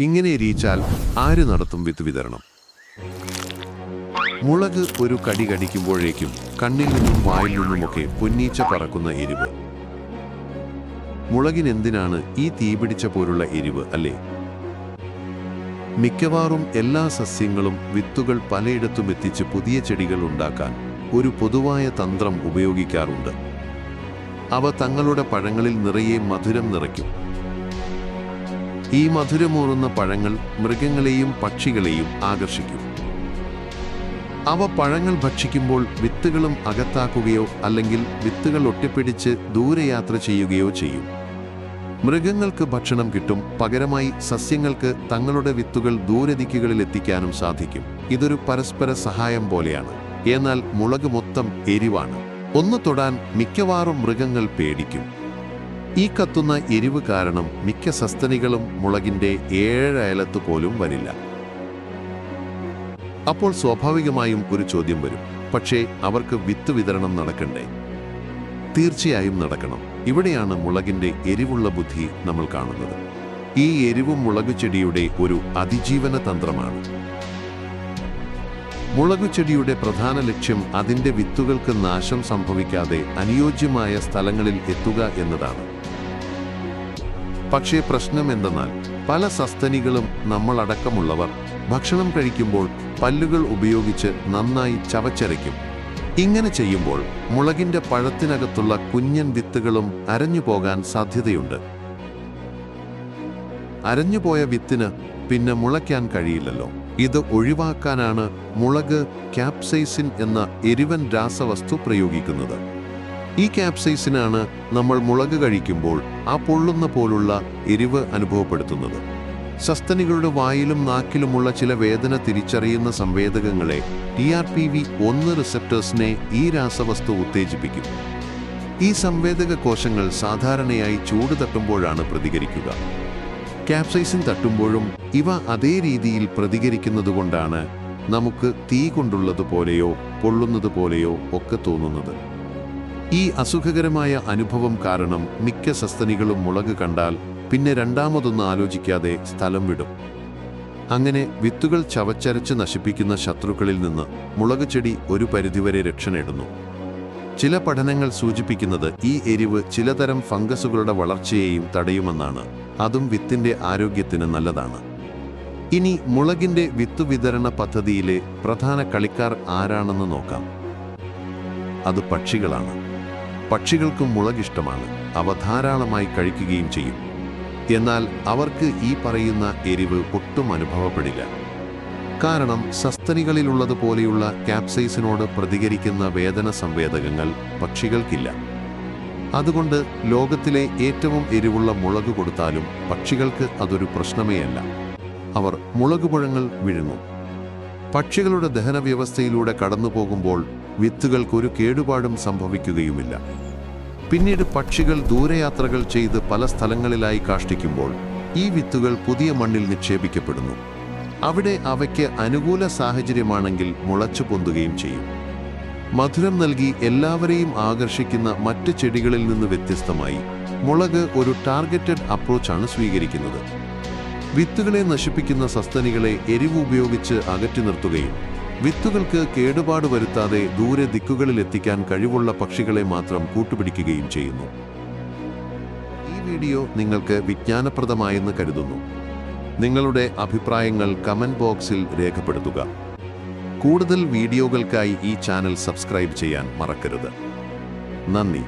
ഇങ്ങനെ എരിയിച്ചാൽ ആര് നടത്തും വിത്ത് വിതരണം? മുളക് ഒരു കടി കടിക്കുമ്പോഴേക്കും കണ്ണിൽ നിന്നും വായിൽ നിന്നുമൊക്കെ പൊന്നീച്ച പറക്കുന്ന എരിവ്. മുളകിനെന്തിനാണ് ഈ തീപിടിച്ച പോലുള്ള എരിവ് അല്ലേ? മിക്കവാറും എല്ലാ സസ്യങ്ങളും വിത്തുകൾ പലയിടത്തും എത്തിച്ച് പുതിയ ചെടികൾ ഉണ്ടാക്കാൻ ഒരു പൊതുവായ തന്ത്രം ഉപയോഗിക്കാറുണ്ട്. അവ തങ്ങളുടെ പഴങ്ങളിൽ നിറയെ മധുരം നിറയ്ക്കും. ഈ മധുരമൂറുന്ന പഴങ്ങൾ മൃഗങ്ങളെയും പക്ഷികളെയും ആകർഷിക്കും. അവ പഴങ്ങൾ ഭക്ഷിക്കുമ്പോൾ വിത്തുകളും അകത്താക്കുകയോ അല്ലെങ്കിൽ വിത്തുകൾ ഒട്ടിപ്പിടിച്ച് ദൂരയാത്ര ചെയ്യുകയോ ചെയ്യും. മൃഗങ്ങൾക്ക് ഭക്ഷണം കിട്ടും പകരമായി സസ്യങ്ങൾക്ക് തങ്ങളുടെ വിത്തുകൾ ദൂരദിക്കുകളിൽ എത്തിക്കാനും സാധിക്കും. ഇതൊരു പരസ്പര സഹായം പോലെയാണ്. എന്നാൽ മുളക് മൊത്തം എരിവാണ്. ഒന്ന് തൊടാൻ മിക്കവാറും മൃഗങ്ങൾ പേടിക്കും. ഈ കത്തുന്ന എരിവ് കാരണം മിക്ക സസ്തനികളും മുളകിന്റെ ഏഴയലത്ത് പോലും വരില്ല. അപ്പോൾ സ്വാഭാവികമായും ഒരു ചോദ്യം വരും. പക്ഷേ അവർക്ക് വിത്ത് വിതരണം നടക്കണ്ടേ? തീർച്ചയായും നടക്കണം. ഇവിടെയാണ് മുളകിന്റെ എരിവുള്ള ബുദ്ധി നമ്മൾ കാണുന്നത്. ഈ എരിവും മുളകു ചെടിയുടെ ഒരു അതിജീവന തന്ത്രമാണ്. മുളകു ചെടിയുടെ പ്രധാന ലക്ഷ്യം അതിന്റെ വിത്തുകൾക്ക് നാശം സംഭവിക്കാതെ അനുയോജ്യമായ സ്ഥലങ്ങളിൽ എത്തുക എന്നതാണ്. പക്ഷേ പ്രശ്നം എന്തെന്നാൽ പല സസ്തനികളും നമ്മളടക്കമുള്ളവർ ഭക്ഷണം കഴിക്കുമ്പോൾ പല്ലുകൾ ഉപയോഗിച്ച് നന്നായി ചവച്ചരയ്ക്കും. ഇങ്ങനെ ചെയ്യുമ്പോൾ മുളകിന്റെ പഴത്തിനകത്തുള്ള കുഞ്ഞൻ വിത്തുകളും അരഞ്ഞു പോകാൻ സാധ്യതയുണ്ട്. അരഞ്ഞുപോയ വിത്തിന് പിന്നെ മുളയ്ക്കാൻ കഴിയില്ലല്ലോ. ഇത് ഒഴിവാക്കാനാണ് മുളക് ക്യാപ്സൈസിൻ എന്ന എരിവൻ രാസവസ്തു പ്രയോഗിക്കുന്നത്. ഈ ക്യാപ്സൈസിനാണ് നമ്മൾ മുളക് കഴിക്കുമ്പോൾ ആ പൊള്ളുന്ന പോലുള്ള എരിവ് അനുഭവപ്പെടുത്തുന്നത്. സസ്തനികളുടെ വായിലും നാക്കിലുമുള്ള ചില വേദന തിരിച്ചറിയുന്ന സംവേദകങ്ങളെ ടി ആർ പി വി ഒന്ന് റിസപ്റ്റേഴ്സിനെ ഈ രാസവസ്തു ഉത്തേജിപ്പിക്കും. ഈ സംവേദക കോശങ്ങൾ സാധാരണയായി ചൂട് തട്ടുമ്പോഴാണ് പ്രതികരിക്കുക. ക്യാപ്സൈസിൻ തട്ടുമ്പോഴും ഇവ അതേ രീതിയിൽ പ്രതികരിക്കുന്നതുകൊണ്ടാണ് നമുക്ക് തീ കൊണ്ടുള്ളതുപോലെയോ പൊള്ളുന്നതുപോലെയോ ഒക്കെ തോന്നുന്നത്. ഈ അസുഖകരമായ അനുഭവം കാരണം മിക്ക സസ്തനികളും മുളക് കണ്ടാൽ പിന്നെ രണ്ടാമതൊന്ന് ആലോചിക്കാതെ സ്ഥലം വിടും. അങ്ങനെ വിത്തുകൾ ചവച്ചരച്ച് നശിപ്പിക്കുന്ന ശത്രുക്കളിൽ നിന്ന് മുളക് ചെടി ഒരു പരിധിവരെ രക്ഷ നേടുന്നു ചില പഠനങ്ങൾ സൂചിപ്പിക്കുന്നത് ഈ എരിവ് ചിലതരം ഫംഗസുകളുടെ വളർച്ചയെയും തടയുമെന്നാണ്. അതും വിത്തിന്റെ ആരോഗ്യത്തിന് നല്ലതാണ്. ഇനി മുളകിന്റെ വിത്ത് വിതരണ പദ്ധതിയിലെ പ്രധാന കളിക്കാർ ആരാണെന്ന് നോക്കാം. അത് പക്ഷികളാണ്. പക്ഷികൾക്കും മുളകിഷ്ടമാണ്. അവ ധാരാളമായി കഴിക്കുകയും ചെയ്യും. എന്നാൽ അവർക്ക് ഈ പറയുന്ന എരിവ് ഒട്ടും അനുഭവപ്പെടില്ല. കാരണം സസ്തനികളിലുള്ളതുപോലെയുള്ള ക്യാപ്സൈസിനോട് പ്രതികരിക്കുന്ന വേദന സംവേദകങ്ങൾ പക്ഷികൾക്കില്ല. അതുകൊണ്ട് ലോകത്തിലെ ഏറ്റവും എരിവുള്ള മുളക് കൊടുത്താലും പക്ഷികൾക്ക് അതൊരു പ്രശ്നമേ അല്ല അവർ മുളകുപഴങ്ങൾ വിഴുങ്ങും. പക്ഷികളുടെ ദഹന വ്യവസ്ഥയിലൂടെ കടന്നു പോകുമ്പോൾ വിത്തുകൾക്കൊരു കേടുപാടും സംഭവിക്കുകയുമില്ല. പിന്നീട് പക്ഷികൾ ദൂരയാത്രകൾ ചെയ്ത് പല സ്ഥലങ്ങളിലായി കാഷ്ടിക്കുമ്പോൾ ഈ വിത്തുകൾ പുതിയ മണ്ണിൽ നിക്ഷേപിക്കപ്പെടുന്നു. അവിടെ അവയ്ക്ക് അനുകൂല സാഹചര്യമാണെങ്കിൽ മുളച്ചു പൊന്തുകയും ചെയ്യും. മധുരം നൽകി എല്ലാവരെയും ആകർഷിക്കുന്ന മറ്റ് ചെടികളിൽ നിന്ന് വ്യത്യസ്തമായി മുളക് ഒരു ടാർഗറ്റഡ് അപ്രോച്ചാണ് സ്വീകരിക്കുന്നത്. വിത്തുകളെ നശിപ്പിക്കുന്ന സസ്തനികളെ എരിവ് ഉപയോഗിച്ച് അകറ്റി നിർത്തുകയും വിത്തുകൾക്ക് കേടുപാട് വരുത്താതെ ദൂരെ ദിക്കുകളിൽ എത്തിക്കാൻ കഴിവുള്ള പക്ഷികളെ മാത്രം കൂട്ടുപിടിക്കുകയും ചെയ്യുന്നു. ഈ വീഡിയോ നിങ്ങൾക്ക് വിജ്ഞാനപ്രദമായെന്ന് കരുതുന്നു. നിങ്ങളുടെ അഭിപ്രായങ്ങൾ കമന്റ് ബോക്സിൽ രേഖപ്പെടുത്തുക. കൂടുതൽ വീഡിയോകൾക്കായി ഈ ചാനൽ സബ്സ്ക്രൈബ് ചെയ്യാൻ മറക്കരുത്. നന്ദി.